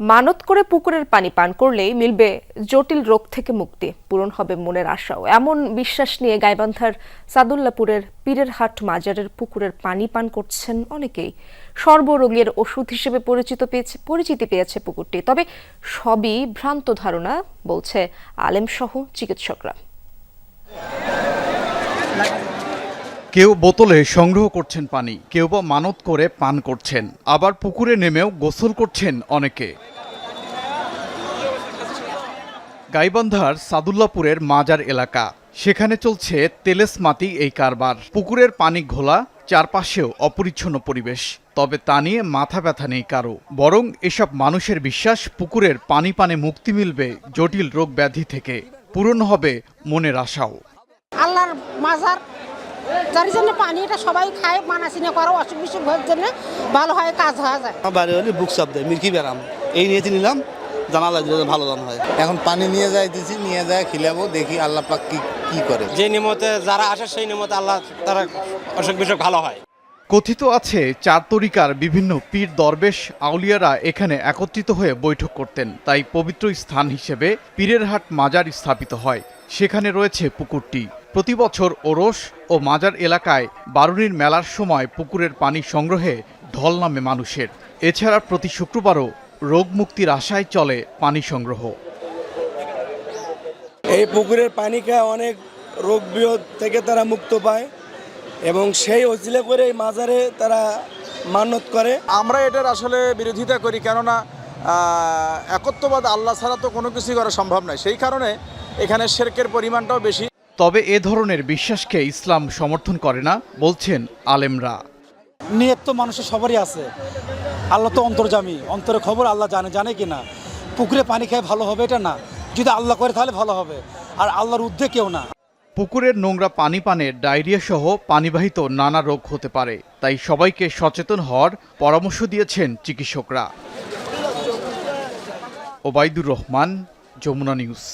মানত করে পুকুরের পানি পান করলেই মিলবে জটিল রোগ থেকে মুক্তি, পূরণ হবে মনের আশাও। এমন বিশ্বাস নিয়ে গাইবান্ধার সাদুল্লাপুরের পীরের হাট মাজারের পুকুরের পানি পান করছেন অনেকেই। সর্বরোগের ওষুধ হিসেবে পরিচিত পেয়েছে, পরিচিতি পেয়েছে পুকুরটি। তবে সবই ভ্রান্ত ধারণা, বলছে আলেমসহ চিকিৎসকরা। কেউ বোতলে সংগ্রহ করছেন পানি, কেউ বা মানত করে পান করছেন। আবার পুকুরে নেমেও গোসল করছেন অনেকে। গাইবান্ধার সাদুল্লাপুরের মাজার এলাকা। সেখানে চলছে তেলেসমাতি এই কারবার। পুকুরের পানি ঘোলা, চারপাশেও অপরিচ্ছন্ন পরিবেশ। তবে তা নিয়ে মাথা ব্যথা নেই কারও। বরং এসব মানুষের বিশ্বাস পুকুরের পানি পানে মুক্তি মিলবে জটিল রোগ ব্যাধি থেকে। পূরণ হবে মনের আশাও। আল্লাহর মাজার যার জন্য পানি এটা সবাই খায় মানাসিনা করে অসুখ বিসুখ হওয়ার জন্য ভালো হয় কাজ হওয়া যায়। আমার বাড়ি হলে বুক চাপ দেয় মিল্কি ব্যারাম এই নিয়েতে নিলাম জানা লাগবে ভালো দাম হয়। এখন পানি নিয়ে যাইতেছি নিয়ে যায় খিলাবো দেখি আল্লাহ পাক কি কি করে। যে নিমতে যারা আসে সেই নিমতে আল্লাহ তারা অসুখ বিসুখ ভালো হয়। কথিত আছে চার তরিকার বিভিন্ন পীর দরবেশ আউলিয়ারা এখানে একত্রিত হয়ে বৈঠক করতেন। তাই পবিত্র স্থান হিসেবে পীরের হাট মাজার স্থাপিত হয়। সেখানে রয়েছে পুকুরটি। প্রতি বছর ওরস ও মাজার এলাকায় বারুনির মেলার সময় পুকুরের পানি সংগ্রহে ঢল নামে মানুষের। এছাড়া প্রতি শুক্রবারও রোগ মুক্তির আশায় চলে পানি সংগ্রহ। এই পুকুরের পানি খেয়ে অনেক রোগ বিরোধ থেকে তারা মুক্ত পায় এবং সেই অজিলে করে এই মাজারে তারা মানত করে। আমরা এটার আসলে বিরোধিতা করি কেননা একত্ববাদ আল্লাহ ছাড়া তো কোনো কিছুই করা সম্ভব নয়। সেই কারণে এখানে শেরকের পরিমাণটাও বেশি। তবে এ ধরনের বিশ্বাসকে ইসলাম সমর্থন করে না বলছেন আলেমরা। নিয়ত তো মানুষের সবারই আছে। আল্লাহ তো অন্তর্জামী। অন্তরে খবর আল্লাহ জানে জানে কি না? পুকুরে পানি খেয়ে ভালো হবে এটা না? যদি আল্লাহ করে তাহলে ভালো হবে। আর আল্লাহর ঊর্ধ্বে কেউ না। পুকুরের নোংরা পানি পানে ডায়রিয়া সহ পানিবাহিত নানা রোগ হতে পারে। তাই সবাইকে সচেতন হওয়ার পরামর্শ দিয়েছেন চিকিৎসকরা। ওবায়দুর রহমান যমুনা নিউজ।